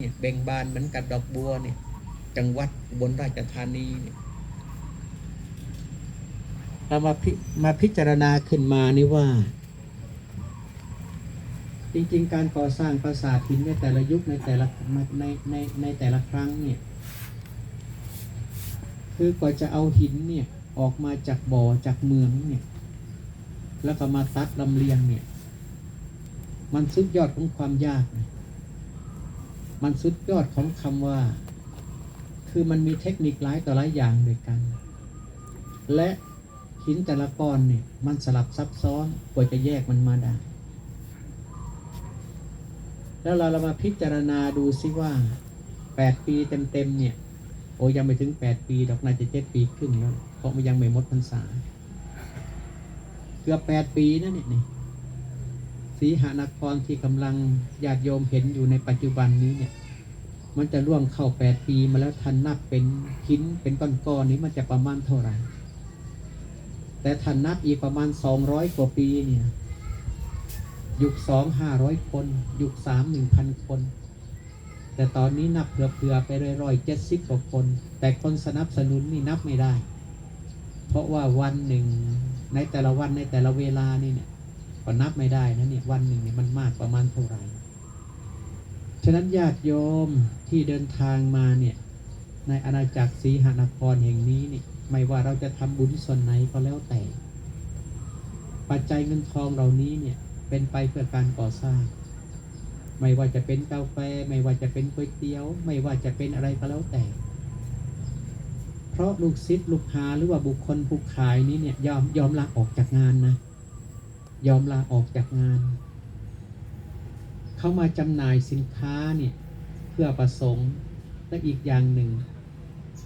เนี่ยเบ่งบานเหมือนกับดอกบัวเนี่ย จังหวัดอุบนราชธานีเนี่ยเรามาพิมาพิจารณาขึ้นมานี่ว่า จริงๆ การก่อสร้างปราสาทหินในแต่ละยุคในแต่ละในในในแต่ละครั้งเนี่ยคือกว่าจะเอาหินเนี่ยออกมาจากบ่อจากเมืองเนี่ยแล้วก็มาตัดลำเลียงเนี่ย มันสุดยอดของความยากนะ มันสุดยอดของคำว่า คือมันมีเทคนิคหลายต่อหลายอย่างด้วยกัน และหินแต่ละก้อนเนี่ยมันสลับซับซ้อนกว่าจะแยกมันมาได้ แล้วเราเรามาพิจารณาดูซิว่าแปดปีเต็มๆเนี่ย โอ้ยังไม่ถึงแปดปี ดอกนาจะเจ็ดปีครึ่งแล้วเพราะมันยังไม่หมดพรรษา เกือบแปดปีนะเนี่ย สีหานครที่กำลังญาติโยมเห็นอยู่ในปัจจุบันนี้เนี่ย มันจะล่วงเข้าแปดปีมาแล้วทันนับเป็นหินเป็นก้อนๆนี้มันจะประมาณเท่าไหร่ แต่ทันนับอีกประมาณสองร้อยกว่าปีเนี่ย ยุคสองห้าร้อยคน ยุคสามหนึ่งพันคน แต่ตอนนี้นับเผื่อๆไปเรื่อยๆเจ็ดสิบกว่าคน แต่คนสนับสนุนนี่นับไม่ได้ เพราะว่าวันหนึ่งในแต่ละวันในแต่ละเวลานี่เนี่ย ก็นับไม่ได้นะเนี่ยวันหนึ่งเนี่ยมันมากประมาณเท่าไหร่ฉะนั้นญาติโยมที่เดินทางมาเนี่ยในอาณาจักรศรีหานครแห่งนี้นี่ไม่ว่าเราจะทำบุญส่วนไหนก็แล้วแต่ ปัจจัยเงินทองเหล่านี้เนี่ยเป็นไปเพื่อการก่อสร้าง ไม่ว่าจะเป็นกาแฟ ไม่ว่าจะเป็นก๋วยเตี๋ยว ไม่ว่าจะเป็นอะไรก็แล้วแต่ เพราะลูกศิษย์ลูกหาหรือว่าบุคคลผู้ขายนี้เนี่ยยอมยอมลาออกจากงานนะ ยอมลาออกจากงาน เขามาจำหน่ายสินค้าเนี่ยเพื่อประสงค์และอีกอย่างหนึ่ง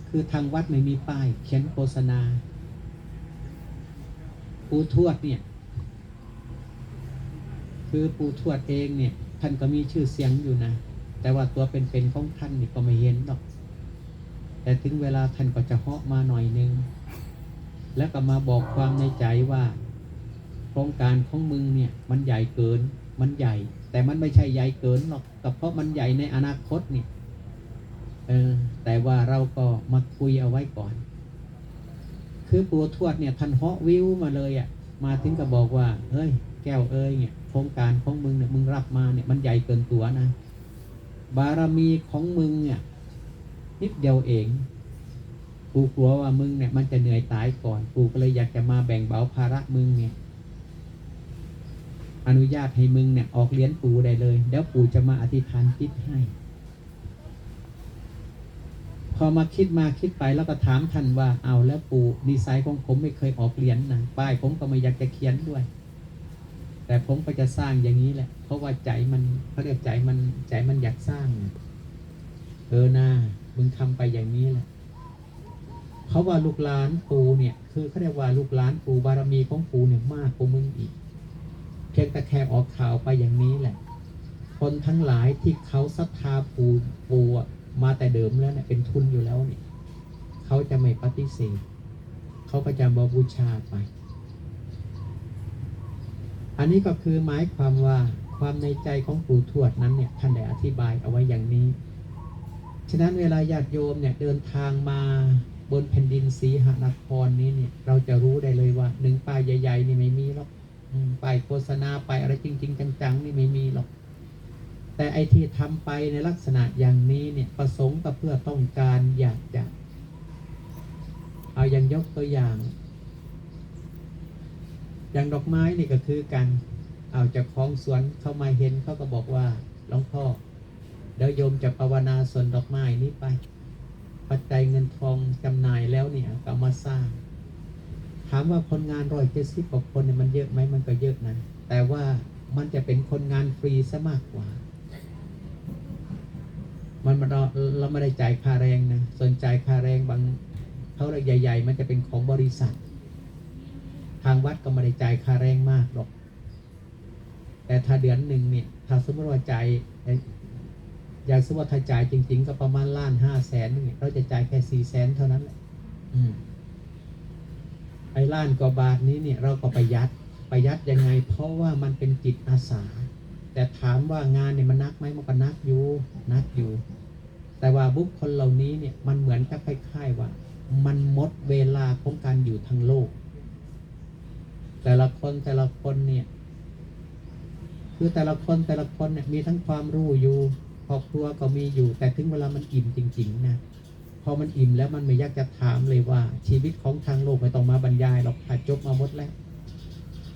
คือทางวัดไม่มีป้าย เขียนโฆษณาปูทวดเนี่ยคือปูทวดเองเนี่ยท่านก็มีชื่อเสียงอยู่นะ แต่ว่าตัวเป็นๆของท่านนี่ก็ไม่เห็นหรอก แต่ถึงเวลาท่านก็จะเหาะมาหน่อยนึง แล้วก็มาบอกความในใจว่า โครงการของมึงเนี่ยมันใหญ่เกิน มันใหญ่ แต่มันไม่ใช่ใหญ่เกินหรอกแต่เพราะมันใหญ่ในอนาคตเนี่เออแต่ว่าเราก็มาคุยเอาไว้ก่อน คือปู่ทวดเนี่ยท่านเหาะวิวมาเลยอะ่ะ มาถึงก็บอกว่า เฮ้ย แก้วเอ้ยเนี่ยโครงการของมึงเนี่ยมึงรับมาเนี่ยมันใหญ่เกินตัวนะ บารมีของมึงเนี่ยนิดเดียวเองกูกลัวว่ามึงเนี่ยมันจะเหนื่อยตายก่อน กูก็เลยอยากจะมาแบ่งเบาภาระมึงเนี่ย อนุญาตให้มึงเนี่ยออกเลี้ยนปู่ได้เลย เดี๋ยวปู่จะมาอธิษฐานจิตให้ พอมาคิดมาคิดไปแล้วก็ถามท่านว่าเอาแล้วปูนิสัยของผมไม่เคยออกเหรียญนะป้ายผมก็ไม่อยากจะเขียนด้วย แต่ผมก็จะสร้างอย่างนี้แหละ เพราะว่าใจมันเขาเรียกใจมันใจมันอยากสร้างเออนามึงทำไปอย่างนี้แหละเขาว่าลูกหลานปูเนี่ย คือเขาเรียกว่าลูกหลานปูบารมีของปูเนี่ยมากกว่ามึงอีก เพียงแต่แค่ออกข่าวไปอย่างนี้แหละ คนทั้งหลายที่เขาศรัทธาปูปูมาแต่เดิมแล้วเนี่ยเป็นทุนอยู่แล้วเนี่ยเขาจะไม่ปฏิเสธเขาก็จะบบูชาไป อันนี้ก็คือหมายความว่าความในใจของปู่ทวดนั้นเนี่ยท่านได้อธิบายเอาไว้อย่างนี้ ฉะนั้นเวลาญาติโยมเนี่ยเดินทางมาบนแผ่นดินสีหนครนี้เนี่ยเราจะรู้ได้เลยว่าหนึ่งป้ายใหญ่ๆนี่ไม่มีหรอก ป้ายโฆษณาไปอะไรจริง ๆ จัง ๆ นี่ไม่มีหรอก แต่ไอที่ทำไปในลักษณะอย่างนี้เนี่ยประสงค์ก็เพื่อต้องการอยากจะ เอาอย่างยกตัวอย่าง อย่างดอกไม้นี่ก็คือกัน เอาจากของสวนเข้ามาเห็นเขาก็บอกว่าหลวงพ่อเดี๋ยวโยมจะภาวนาส่วนดอกไม้นี้ไป ปัจจัยเงินทองจำหน่ายแล้วเนี่ยก็มาสร้าง ถามว่าคนงานร้อยเจ็ดสิบกว่าคนเนี่ยมันเยอะไหมมันก็เยอะนะ แต่ว่ามันจะเป็นคนงานฟรีซะมากกว่า มันเราเราไม่ได้จ่ายค่าแรงนะส่วนจ่ายค่าแรงบางเท่าไรใหญ่ๆ มันจะเป็นของบริษัท ทางวัดก็ไม่ได้จ่ายค่าแรงมากหรอก แต่ถ้าเดือนหนึ่งเนี่ยถ้าสมมติว่าจ่ายเอ่ออย่างสมมติว่าถ้าจ่ายจริง ๆ ก็ประมาณล้านห้าแสนเนี่ยเราจะจ่ายแค่สี่แสนเท่านั้นแหละอืม ไอ้ล้านกว่าบาทนี้เนี่ยเราก็ประหยัดประหยัดยังไง เพราะว่ามันเป็นจิตอาสา แต่ถามว่างานเนี่ยมันนักไหมมันก็นักอยู่นักอยู่ แต่ว่าบุคคลเหล่านี้เนี่ยมันเหมือนกับคล้ายๆว่า มันหมดเวลาของการอยู่ทางโลก แต่ละคนแต่ละคนเนี่ยคือแต่ละคนแต่ละคนเนี่ยมีทั้งความรู้อยู่ครอบครัวก็มีอยู่ แต่ถึงเวลามันอิ่มจริง ๆ นะ พอมันอิ่มแล้วมันไม่อยากจะถามเลยว่า ชีวิตของทางโลกไม่ต้องมาบรรยายหรอกขาจบมาหมดแล้ว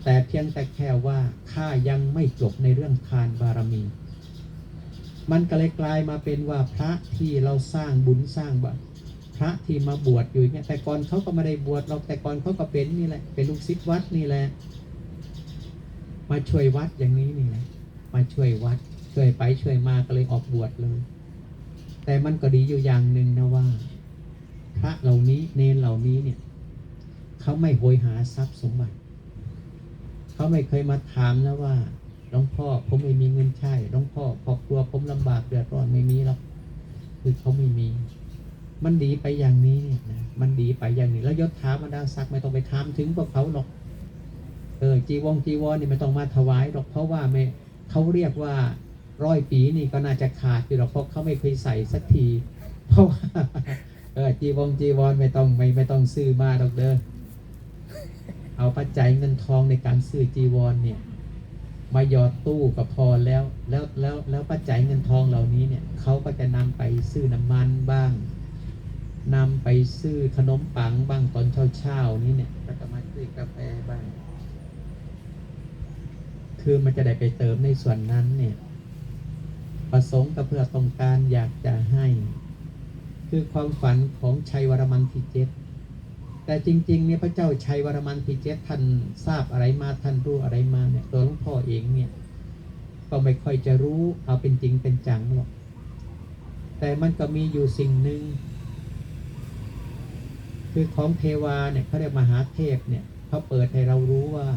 แต่เพียงแต่แค่ว่าข้ายังไม่จบในเรื่องทานบารมี มันก็เลยกลายมาเป็นว่าพระที่เราสร้างบุญสร้างบารพระที่มาบวชอยู่เนี่ยแต่ก่อนเขาก็ไม่ได้บวชหรอกแต่ก่อนเขาก็เป็นนี่แหละ เป็นลูกศิษย์วัดนี่แหละ มาช่วยวัดอย่างนี้นี่แหละมาช่วยวัดช่วยไปช่วยมาก็เลยออกบวชเลย แต่มันก็ดีอยู่อย่างหนึ่งนะว่า พระเหล่านี้เนนเหล่านี้เนี่ยเขาไม่โหยหาทรัพย์สมบัติ เขาไม่เคยมาถามนะว่าหลวงพ่อผมไม่มีเงินใช้หลวงพ่อครอบครัวผมลำบากเดือดร้อนไม่มีหรอกคือเขาไม่มี มันดีไปอย่างนี้เนี่ยนะมันดีไปอย่างนี้ แล้วยศถาบรรดาศักดิ์ไม่ต้องไปถามถึงพวกเขาหรอกเออจีวงจีวรนี่ไม่ต้องมาถวายหรอกเพราะว่าไม่เขาเรียกว่า ร้อยปีนี่ก็น่าจะขาดอยู่หรอกเพราะเขาไม่เคยใส่สักที เพราะว่าเออจีวงจีวรไม่ต้องไม่ไม่ต้องซื้อมาหรอกเด้อเอาปัจจัยเงินทองในการซื้อจีวรเนี่ยมาหยอดตู้ก็พอแล้ว แล้วแล้วแล้วปัจจัยเงินทองเหล่านี้เนี่ยเขาก็จะนำไปซื้อน้ำมันบ้างนำไปซื้อขนมปังบ้างตอนเช้าๆนี้เนี่ยก็จะมาซื้อกาแฟบ้าง คือมันจะได้ไปเติมในส่วนนั้นเนี่ย ประสงค์ก็เพื่อต้องการอยากจะให้ คือความฝันของชัยวรมันที่เจ็ดแต่จริงๆเนี่ยพระเจ้าชัยวรมันที่เจ็ดท่านทราบอะไรมาท่านรู้อะไรมาเนี่ยตัวหลวงพ่อเองเนี่ยก็ไม่ค่อยจะรู้เอาเป็นจริงเป็นจังหรอกแต่มันก็มีอยู่สิ่งหนึ่งคือของเทวาเนี่ยเขาเรียกมหาเทพเนี่ยเขาเปิดให้เรารู้ว่า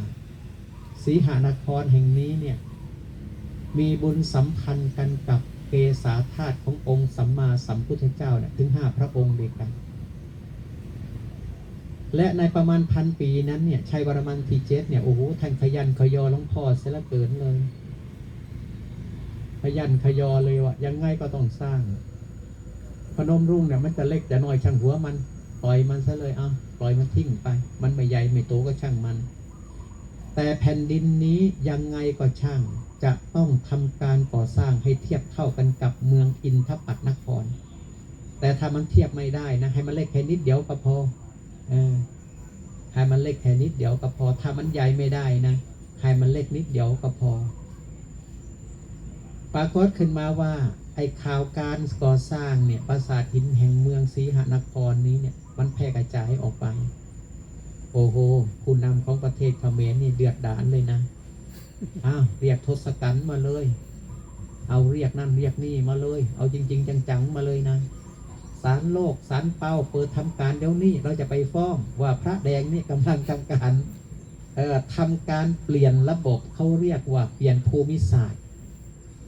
สีหานครแห่งนี้เนี่ย มีบุญสัมพันธ์กันกับเกษาธาตุขององค์สัมมาสัมพุทธเจ้าเนี่ยถึงห้าพระองค์ด้วยกัน และในประมาณพันปีนั้นเนี่ยชัยวรมันทีเจตเนี่ยโอ้โหท่านขยันขยอหลวงพ่อเสียละเกินเลยขยันขยอเลยว่ายังไงก็ต้องสร้าง พนมรุ่งเนี่ยมันจะเล็กจะน้อยช่างหัวมัน ปล่อยมันซะเลยเอาปล่อยมันทิ้งไป มันไม่ใหญ่ไม่โตก็ช่างมัน แต่แผ่นดินนี้ยังไงก็ช่าง จะต้องทำการก่อสร้างให้เทียบเท่ากันกับเมืองอินทปัตนคร แต่ถ้ามันเทียบไม่ได้นะ ให้มันเล็กแค่นิดเดียวก็พอเออให้มันเล็กแค่นิดเดียวก็พอ ถ้ามันใหญ่ไม่ได้นะให้มันเล็กนิดเดียวก็พอ ปรากฏขึ้นมาว่าไอ้ข่าวการก่อสร้างเนี่ยปราสาทหินแห่งเมืองศรีหนครนี้เนี่ยมันแพร่กระจายออกไป โอ้โหผู้นำของประเทศเขมรนี่เดือดดาลเลยนะ อ้าวเรียกทศกัณฐ์มาเลย เอาเรียกนั่นเรียกนี่มาเลย เอาจริง ๆ จังๆมาเลยนะศาลโลกศาลเป้าเปิดทำการเดี๋ยวนี้เราจะไปฟ้องว่าพระแดงนี่กำลังทำการเอ่อทำการเปลี่ยนระบบเขาเรียกว่าเปลี่ยนภูมิศาสตร์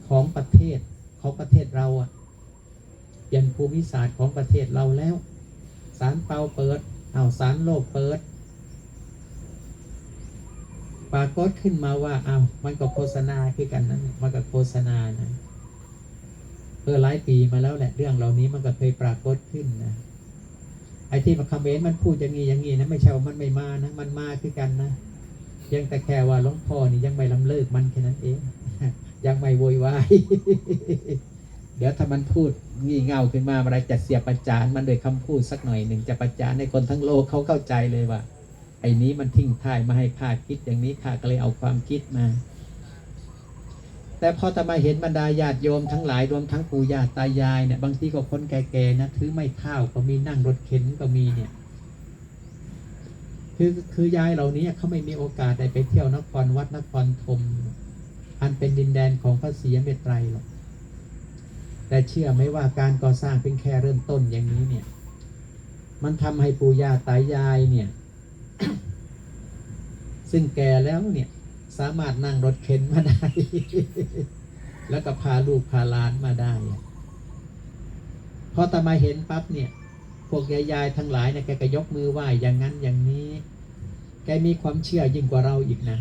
ของประเทศของประเทศเราอะเปลี่ยนภูมิศาสตร์ของประเทศเราแล้วศาลเป้าเปิดเอาศาลโลกเปิด ปรากฏขึ้นมาว่าเอาวมันก็โฆษณาคือกันนะมันก็โฆษณานะเพื่อหลายปีมาแล้วแหละเรื่องเหล่านี้มันก็เคยปรากฏขึ้นนะไอ้ที่มาคอมเมนต์มันพูดอย่างนี้อย่างนี้นะไม่ใช่ว่ามันไม่มานะมันมาคือกันนะเพียงแต่แค่ว่าหลวงพ่อนี่ยังไม่ลำเลิกมันแค่นั้นเองยังไม่โวยวายเดี๋ยวถ้ามันพูดงี่เง่าขึ้นมาอะไรจะเสียประจานมันโดวยคำพูดสักหน่อยหนึ่งจะประจานให้คนทั้งโลกเขาเข้าใจเลยว่า ไอ้นี้มันทิ้งท้ายมาให้ข้าคิดอย่างนี้ข้าก็เลยเอาความคิดมา แต่พอจะมาเห็นบรรดาญาติโยมทั้งหลายรวมทั้งปู่ย่าตายายเนี่ยบางทีก็คนแก่ๆนะถือไม้เท้าก็มีนั่งรถเข็นก็มีเนี่ยคือคือยายเหล่านี้เขาไม่มีโอกาสได้ไปเที่ยวนครวัดนครธมอันเป็นดินแดนของพระศรีอเมตไตรหรอกแต่เชื่อไหมว่าการก่อสร้างเป็นแค่เริ่มต้นอย่างนี้เนี่ย มันทำให้ปู่ย่าตายายเนี่ย ซึ่งแก่แล้วเนี่ยสามารถนั่งรถเข็นมาได้ แล้วก็พาลูกพาหลานมาได้พอตามาเห็นปั๊บเนี่ย พวกยายๆทั้งหลายเนี่ยแกก็ยกมือไหว้อย่างนั้นอย่างนี้ แกมีความเชื่อยิ่งกว่าเราอีกนะ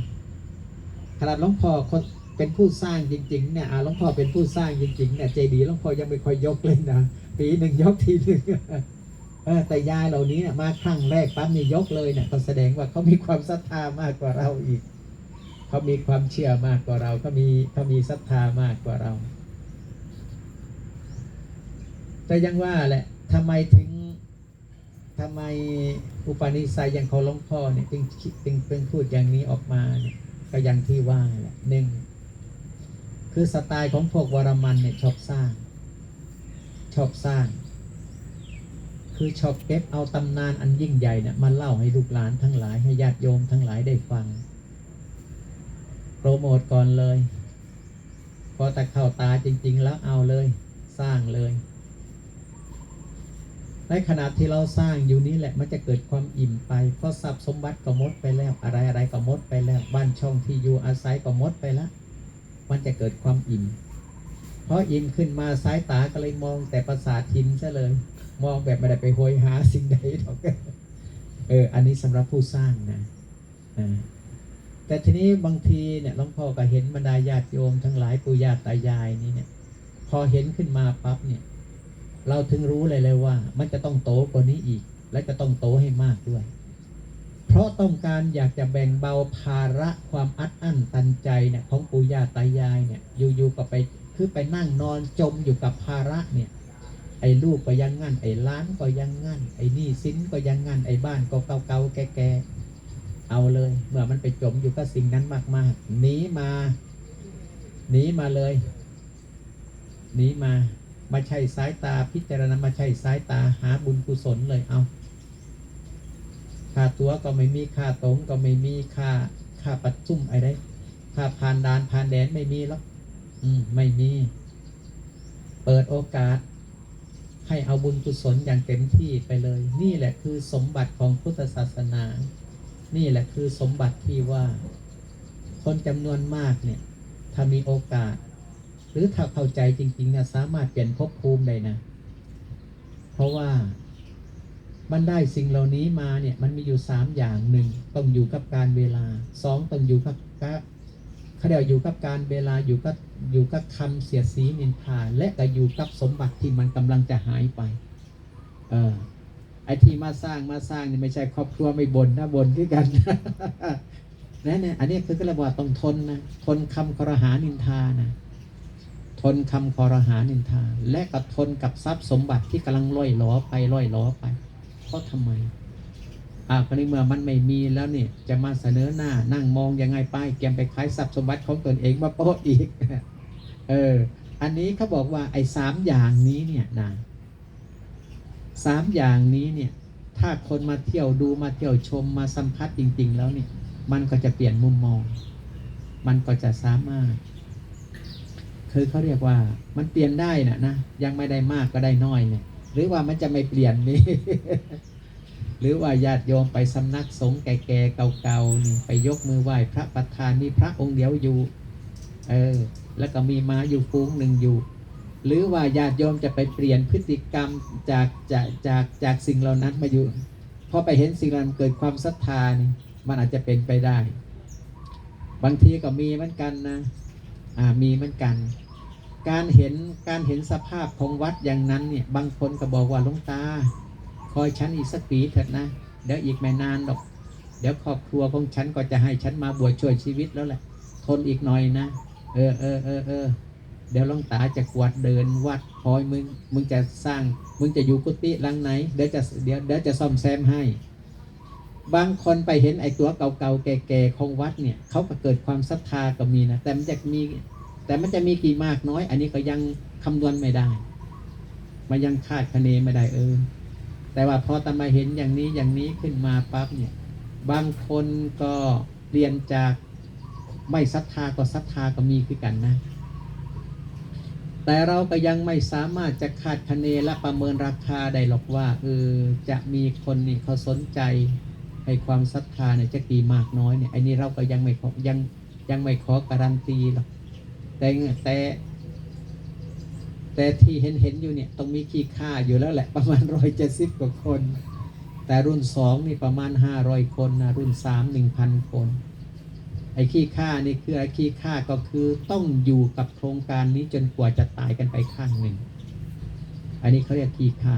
ขนาดหลวงพ่อคนเป็นผู้สร้างจริงๆเนี่ยอาหลวงพ่อเป็นผู้สร้างจริงๆเนี่ยเจดีย์หลวงพ่อยังไม่ค่อยยกเลยนะปีหนึ่งยกทีหนึ่ง แต่ยาเหล่านี้เนี่ยมาครั้งแรกปั๊บนี่ยกเลยเนี่ยก็แสดงว่าเขามีความศรัทธามากกว่าเราอีก เขามีความเชื่อมากกว่าเราเขามีเขามีศรัทธามากกว่าเรา แต่ยังว่าแหละทำไมถึงทำไมอุปนิสัยอย่างเของหลวงพ่อเนี่ยจึงจึงเป็นพูดอย่างนี้ออกมาเนี่ยก็อย่างที่ว่าแหละหนึ่งคือสไตล์ของพวกวรมันเนี่ยชอบสร้าง ชอบสร้าง คือชอบเก็บเอาตำนานอันยิ่งใหญ่เนี่ยมาเล่าให้ลูกหลานทั้งหลายให้ญาติโยมทั้งหลายได้ฟัง โปรโมทก่อนเลย พอแต่เข้าตาจริง ๆ แล้วเอาเลย สร้างเลยในขณะที่เราสร้างอยู่นี้แหละมันจะเกิดความอิ่มไป เพราะทรัพย์สมบัติก็หมดไปแล้วอะไรอะไรก็หมดไปแล้วบ้านช่องที่อยู่อาศัยก็หมดไปแล้วมันจะเกิดความอิ่มเพราะอิ่มขึ้นมาสายตาก็เลยมองแต่ประสาททินซะเลย มองแบบไม่ได้ไปโหยหาสิ่งใดหรอกเอออันนี้สำหรับผู้สร้างนะอ่าแต่ทีนี้บางทีเนี่ยหลวงพ่อก็เห็นบรรดาญาติโยมทั้งหลายปู่ย่าตายายนี่เนี่ย พอเห็นขึ้นมาปั๊บเนี่ย เราถึงรู้เลยเลยว่า มันจะต้องโตกว่านี้อีก และจะต้องโตให้มากด้วย เพราะต้องการอยากจะแบ่งเบาภาระความอัดอั้นตันใจเนี่ยของปู่ย่าตายายเนี่ยอยู่ๆก็ไปคือไปนั่งนอนจมอยู่กับภาระเนี่ย ไอ้ลูกก็ยังงั้น ไอ้ล้านก็ยังงั้น ไอ้หนี้สินก็ยังงั้น ไอ้บ้านก็เก่าๆแก่ๆเอาเลย เมื่อมันไปจมอยู่กับสิ่งนั้นมากๆหนีมาหนีมาเลยหนีมามาใช้สายตาพิจารณามาใช้สายตาหาบุญกุศลเลยเอาค่าตัวก็ไม่มีค่าตรงก็ไม่มีค่าค่าปัดซุ่มอะไรค่าผ่านดานผ่านแดนไม่มีหรอกอืมไม่มี เปิดโอกาส ให้เอาบุญกุศลอย่างเต็มที่ไปเลย นี่แหละคือสมบัติของพุทธศาสนา นี่แหละคือสมบัติที่ว่า คนจำนวนมากเนี่ย ถ้ามีโอกาส หรือถ้าเข้าใจจริงๆเนี่ยสามารถเปลี่ยนภพภูมิได้นะ เพราะว่ามันได้สิ่งเหล่านี้มาเนี่ยมันมีอยู่สามอย่างหนึ่งต้องอยู่กับการเวลาสองต้องอยู่กับ เขาเดียวอยู่กับการเวลาอยู่กับอยู่กับคำเสียดสีนินทาและก็อยู่กับสมบัติที่มันกำลังจะหายไป เออไอ้ที่มาสร้างมาสร้างนี่ไม่ใช่ครอบครัวไม่บนนะบนด้วยกันนะเนี่ยอันนี้คือก็เรียกต้องทนนะทนคำคอรหานินทานะทนคำคอรหานินทา และก็ทนกับทรัพย์สมบัติที่กำลังล่อยหลอไปล่อยหลอไปเพราะทำไม อ่าวก็ในเมื่อมันไม่มีแล้วเนี่ยจะมาเสนอหน้านั่งมองยังไงไปแกมไปขายทรัพย์สมบัติของตนเองมาโป๊ะอีก เออ อันนี้เขาบอกว่าไอ้สามอย่างนี้เนี่ยนะสามอย่างนี้เนี่ย ถ้าคนมาเที่ยวดูมาเที่ยวชมมาสัมผัสจริง ๆ แล้วเนี่ย มันก็จะเปลี่ยนมุมมอง มันก็จะสามารถคือเขาเรียกว่ามันเปลี่ยนได้นะนะยังไม่ได้มากก็ได้น้อยเนี่ย หรือว่ามันจะไม่เปลี่ยนนี่ หรือว่าญาติโยมไปสำนักสงฆ์แก่ๆเก่าๆนี่ไปยกมือไหว้พระประธานมีพระองค์เดียวอยู่เออแล้วก็มีม้าอยู่ฟูงหนึ่งอยู่ หรือว่าญาติโยมจะไปเปลี่ยนพฤติกรรมจากจากจากจากสิ่งเหล่านั้นมาอยู่พอไปเห็นสิ่งเหล่านั้นเกิดความศรัทธานี่มันอาจจะเป็นไปได้ บางทีก็มีเหมือนกันนะอ่ามีเหมือนกัน การเห็นการเห็นสภาพของวัดอย่างนั้นเนี่ยบางคนก็บอกว่าหลวงตา คอยฉันอีกสักปีเถิดนะ เดี๋ยวอีกไม่นานหรอก เดี๋ยวครอบครัวของฉันก็จะให้ฉันมาบวชช่วยชีวิตแล้วแหละ ทนอีกหน่อยนะ เออเออเออเออเดี๋ยวลวงตาจะกวาดเดินวัดคอยมึง มึงจะสร้าง มึงจะอยู่กุฏิหลังไหน เดี๋ยวจะเดี๋ยวเดี๋ยวจะซ่อมแซมให้ บางคนไปเห็นไอ้ตัวเก่าๆแก่ๆของวัดเนี่ยเขาก็เกิดความศรัทธาก็มีนะ แต่มันจะมี แต่มันจะมีกี่มากน้อย อันนี้ก็ยังคำนวณไม่ได้ มันยังคาดคะเนไม่ได้เออ แต่ว่าพอตามาเห็นอย่างนี้อย่างนี้ขึ้นมาปั๊บเนี่ยบางคนก็เรียนจากไม่ศรัทธาก็ศรัทธาก็มีคือกันนะ แต่เราก็ยังไม่สามารถจะคาดคะเนและประเมินราคาได้หรอกว่าเออจะมีคนนี่เขาสนใจให้ความศรัทธาเนี่ยจะกี่มากน้อยเนี่ยไอ้นี่เราก็ยังไม่ยังยังไม่ขอการันตีหรอกแต่แต่ แต่ที่เห็นเห็นอยู่เนี่ยต้องมีขี้ค่าอยู่แล้วแหละประมาณร้อยเจ็ดสิบกว่าคน แต่รุ่นสองนี่ประมาณห้าร้อยคนนะรุ่นสามหนึ่งพันคน ไอ้ขี้ข่านี่คือไอ้ขี้ข่าก็คือต้องอยู่กับโครงการนี้จนกว่าจะตายกันไปข้างหนึ่ง อันนี้เขาเรียกขี้ข่า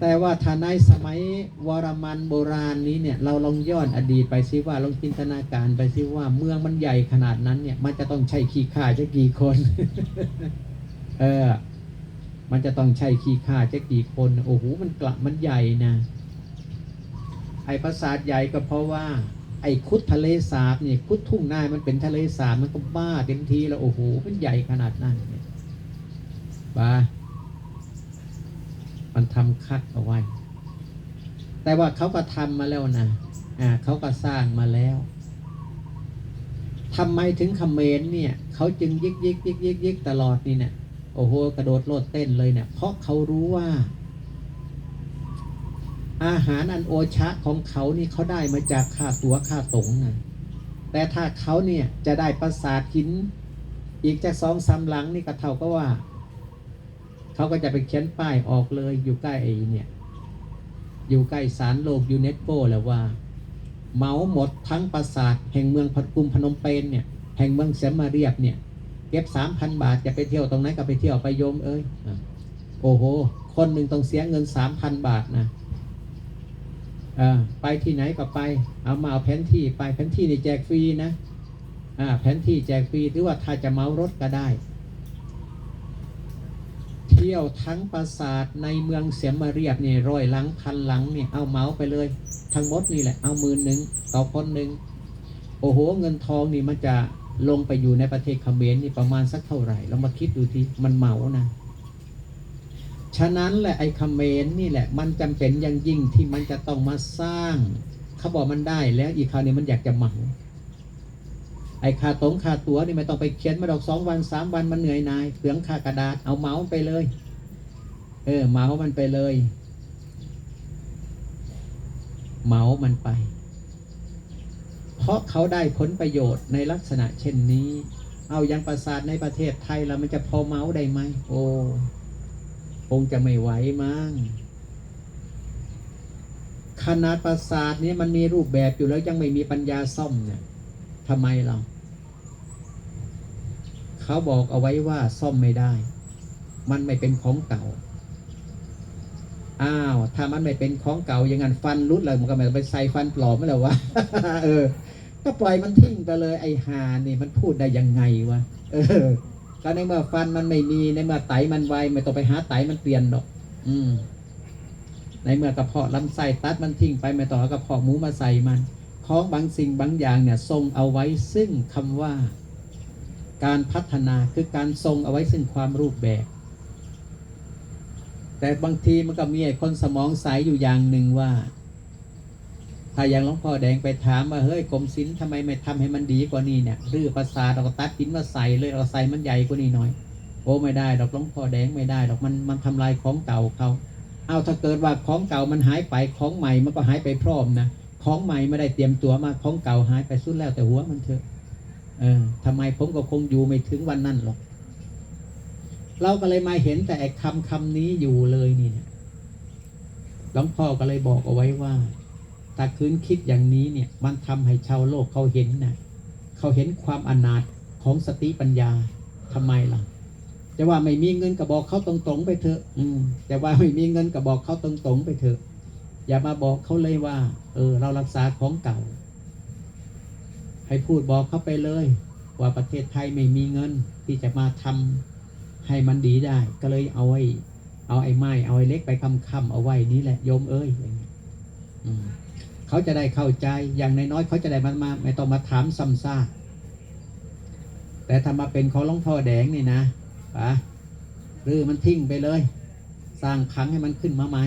แต่ว่าถ้าในสมัยวรมันโบราณนี้เนี่ยเราลองย้อนอดีตไปซิว่าลองจินตนาการไปซิว่าเมืองมันใหญ่ขนาดนั้นเนี่ยมันจะต้องใช้ขี้ข้าจะกี่คน เออ มันจะต้องใช้ขี้ข้าจะกี่คนโอ้โหมันกละมันใหญ่นะไอ้ปราสาทใหญ่ก็เพราะว่า ไอ้คุดทะเลสาบเนี่ยคุดทุ่งนามันเป็นทะเลสาบมันก็บ้าเต็มทีแล้วโอ้โหมันใหญ่ขนาดนั้นเนี่ยบ้า มันทำคัดเอาไว้ แต่ว่าเขาก็ทำมาแล้วนะอ่าเขาก็สร้างมาแล้วทำไมถึงคอมเมนเนี่ยเขาจึงยิกยิกยิกยิกยิกตลอดนี่เนี่ยโอ้โหกระโดดโลดเต้นเลยเนี่ยเพราะเขารู้ว่า อาหารอันโอชะของเขานี่เขาได้มาจากค่าตัวค่าตงนะแต่ถ้าเขาเนี่ยจะได้ประสาทหิน อีกจากสองสามหลังนี่ก็เท่าก็ว่า เขาก็จะไปเขียนป้ายออกเลยอยู่ใกล้ไอ้เนี่ยอยู่ใกล้สารโลกยูเนสโกแล้วว่าเมาหมดทั้งปราสาทแห่งเมืองพักุมพนมเปญเนี่ยแห่งเมืองเสมาเรียบเนี่ยเก็บสามพันบาทจะไปเที่ยวตรงไหนก็ไปเที่ยวไปโยมเอ้ยโอ้โห คนหนึ่งต้องเสียเงินสามพันบาทนะอไปที่ไหนก็ไป เอามาเอาแผนที่ไปแผนที่นี่แจกฟรีนะอ่าแผนที่แจกฟรีหรือว่าถ้าจะเมารถก็ได้ เที่ยวทั้งปราสาทในเมืองเสียมาเรียบเนี่ยร้อยหลังพันหลังเนี่ยเอาเมาส์ไปเลย ทั้งหมดนี่แหละเอามื่นหนึ่งต่อคนหนึ่งโอ้โห เงินทองนี่มันจะลงไปอยู่ในประเทศเขมรนี่ประมาณสักเท่าไหร่เรามาคิดดูทีมันเมานะ ฉะนั้นแหละไอ้เขมรนี่แหละ มันจำเป็นอย่างยิ่งที่มันจะต้องมาสร้าง เขาบอกมันได้แล้วอีกคราวนี้มันอยากจะเหมา ไอ้ค่าตงค่าตั๋วนี่ไม่ต้องไปเขียนมาดอกสองวันสามวันมันเหนื่อยนายเปลืองค่ากระดาษเอาเมาส์ไปเลย เออเมามันไปเลย เมาส์มันไป เพราะเขาได้ผลประโยชน์ในลักษณะเช่นนี้ เอายังประสาทในประเทศไทยแล้วมันจะพอเมาส์ได้ไหมโอ้คงจะไม่ไหวมั้งขนาดประสาทนี้มันมีรูปแบบอยู่แล้วยังไม่มีปัญญาซ่อมเนี่ย ทำไมเราเขาบอกเอาไว้ว่าซ่อมไม่ได้ มันไม่เป็นของเก่า อ้าว ถ้ามันไม่เป็นของเก่าอย่างนั้นฟันรุดเลยมันก็ไม่ต้องไปใส่ฟันปลอมไม่หรอวะเออ ก็ปล่อยมันทิ้งไปเลยไอ้หานี่มันพูดได้ยังไงวะเออก็ในเมื่อฟันมันไม่มีในเมื่อไตมันไวไม่ต้องไปหาไตมันเปลี่ยนหรอก อืมในเมื่อกระเพาะลำไส้ตัดมันทิ้งไปไม่ต้องเอากระเพาะหมูมาใส่มัน ของบางสิ่งบางอย่างเนี่ยทรงเอาไว้ซึ่งคำว่า การพัฒนาคือการทรงเอาไว้ซึ่งความรูปแบบ แต่บางทีมันก็มีไอ้คนสมองใสอยู่อย่างหนึ่งว่า ถ้าอย่างหลวงพ่อแดงไปถามว่าเฮ้ยกรมศิลป์ทำไมไม่ทำให้มันดีกว่านี้เนี่ยรื้อประสาเราก็ตัดหินมาใส่เลยเราใส่มันใหญ่กว่านี้หน่อยโอ้ไม่ได้ดอกหลวงพ่อแดงไม่ได้ดอกมันมันทำลายของเก่าเขาเอาถ้าเกิดว่าของเก่ามันหายไปของใหม่มันก็หายไปพร้อมนะ ของใหม่ไม่ได้เตรียมตัวมาของเก่าหายไปสุดแล้วแต่หัวมันเถอะ เออทำไมผมก็คงอยู่ไม่ถึงวันนั้นหรอก เราก็เลยมาเห็นแต่คำคำนี้อยู่เลยนี่เนี่ยหลวงพ่อก็เลยบอกเอาไว้ว่าถ้าคืนคิดอย่างนี้เนี่ย มันทำให้ชาวโลกเขาเห็นนะเขาเห็นความอนาถของสติปัญญาทำไมล่ะจะว่าไม่มีเงินก็บอกเขาตรงๆไปเถอะ อืมจะว่าไม่มีเงินก็บอกเขาตรงๆไปเถอะ อย่ามาบอกเขาเลยว่า เออ เรารักษาของเก่า ให้พูดบอกเขาไปเลย ว่าประเทศไทยไม่มีเงิน ที่จะมาทำให้มันดีได้ ก็เลยเอาไว้เอาไอ้ไม้เอาไอ้เล็กไปคำคำเอาไว้นี่แหละโยมเอ้ยอเขาจะได้เข้าใจอย่างน้อยๆเขาจะได้มามา ไม่ต้องมาถามซ้ำซากแต่ถ้ามาเป็นของหลวงพ่อแดงนี่นะปะหรือมันทิ้งไปเลย สร้างครั้งให้มันขึ้นมาใหม่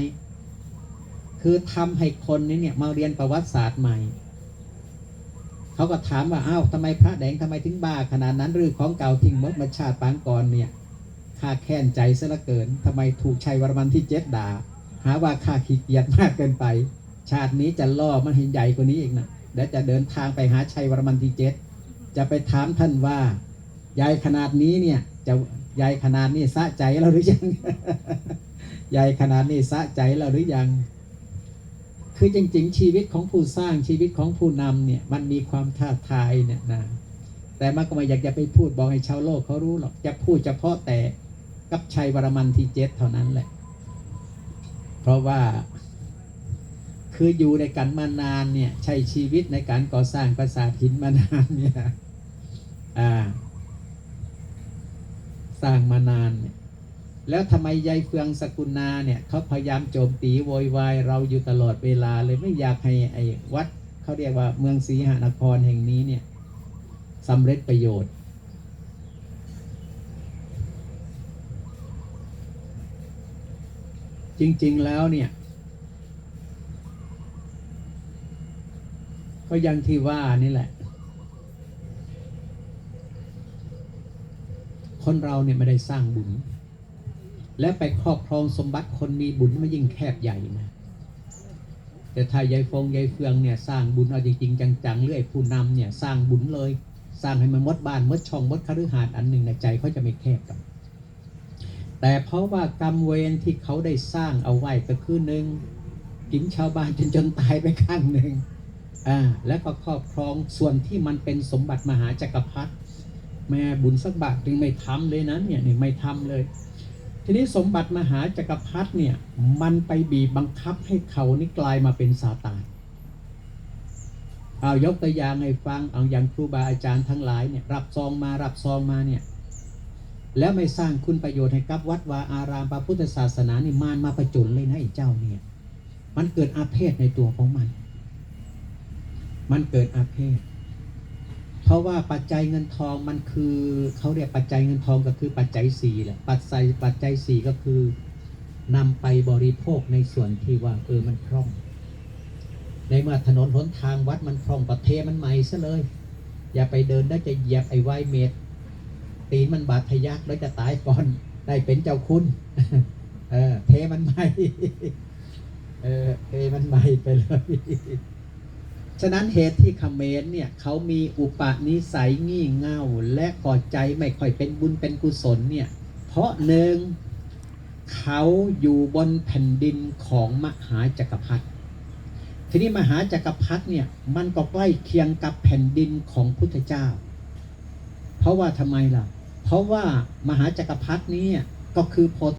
คือทำให้คนนี้เนี่ยมาเรียนประวัติศาสตร์ใหม่ เขาก็ถามว่าอ้าวทำไมพระแดงทำไมถึงบ้าขนาดนั้นหรือของเก่าทิ้งมดมาชาติปางก่อนเนี่ยข้าแค้นใจซะเหลือเกินทำไมถูกชัยวรมันที่เจ็ดด่า หาว่าข้าขี้เกียจมากเกินไป ชาตินี้จะล่อมันให้ใหญ่กว่านี้อีกนะเดี๋ยวจะเดินทางไปหาชัยวรมันที่เจ็ดจะไปถามท่านว่าใหญ่ขนาดนี้เนี่ยจะใหญ่ขนาดนี้สะใจเราหรือยังใหญ่ขนาดนี้สะใจเราหรือยัง คือจริงๆ ชีวิตของผู้สร้างชีวิตของผู้นำเนี่ยมันมีความท้าทายเนี่ยนะแต่มันก็ไม่อยากจะไปพูดบอกให้ชาวโลกเขารู้หรอกจะพูดเฉพาะแต่กับชัยวรมันที่เจ็ดเท่านั้นแหละ เพราะว่าคืออยู่ในกันมานานเนี่ยใช้ชีวิตในการก่อสร้างปราสาทหินมานานเนี่ยอ่าสร้างมานานเนี่ย แล้วทำไมยายเฟืองสกุลนาเนี่ยเขาพยายามโจมตีโวยวายเราอยู่ตลอดเวลาเลยไม่อยากให้ไอ้วัดเขาเรียกว่าเมืองศรีหานครแห่งนี้เนี่ยสำเร็จประโยชน์ จริงๆแล้วเนี่ย ก็ยังที่ว่านี่แหละ คนเราเนี่ยไม่ได้สร้างบุญ และไปครอบครองสมบัติคนมีบุญมันยิ่งแคบใหญ่นะแต่ถ้ายายฟงยายเฟืองเนี่ยสร้างบุญเอาจริงๆจังๆเรื่อยผู้นำเนี่ยสร้างบุญเลย สร้างให้มันมดบ้านมดช่องมดคฤหาสน์อันหนึ่งในใจเขาจะไม่แคบกับแต่เพราะว่ากรรมเวรที่เขาได้สร้างเอาไว้ก็คือหนึ่งกินชาวบ้านจนจนตายไปข้างหนึ่งอ่าแล้วก็ครอบครองส่วนที่มันเป็นสมบัติมหาจักรพรรดิแม่บุญสักบาทจึงไม่ทำเลยนะเนี่ยไม่ทำเลย ทีนี้สมบัติมหาจักรพรรดิเนี่ย มันไปบีบบังคับให้เขานี่กลายมาเป็นซาตานเอายกตัวอย่างให้ฟังเอาอย่างครูบาอาจารย์ทั้งหลายเนี่ยรับซองมารับซองมาเนี่ยแล้วไม่สร้างคุณประโยชน์ให้กับวัดวาอารามพระพุทธศาสนานี่มานมาประจุนเลยนะไอ้เจ้าเนี่ย มันเกิดอาเพศในตัวของมัน มันเกิดอาเพศ เพราะว่าปัจจัยเงินทองมันคือเขาเรียกปัจจัยเงินทองก็คือปัจจัยสี่แหละปัจจัยปัจจัยสี่ก็คือนำไปบริโภคในส่วนที่ว่าเออมันคล่อง ในเมื่อถนนหนทางวัดมันคล่องประเทมันใหม่ซะเลย อย่าไปเดินได้จะเหยียบไอ้ไวเมตรตีนมันบาดทะยักแล้วจะตายก่อนได้เป็นเจ้าคุณเออเทมันใหม่เออเทมันใหม่ไปเลย ฉะนั้นเหตุที่เขมรเนี่ยเขามีอุปนิสัยงี่เง่าและก่อใจไม่ค่อยเป็นบุญเป็นกุศลเนี่ยเพราะหนึ่งเขาอยู่บนแผ่นดินของมหาจักรพรรดิทีนี้มหาจักรพรรดิเนี่ยมันก็ใกล้เคียงกับแผ่นดินของพุทธเจ้า เพราะว่าทำไมล่ะ เพราะว่ามหาจักรพรรดินี้ก็คือโพ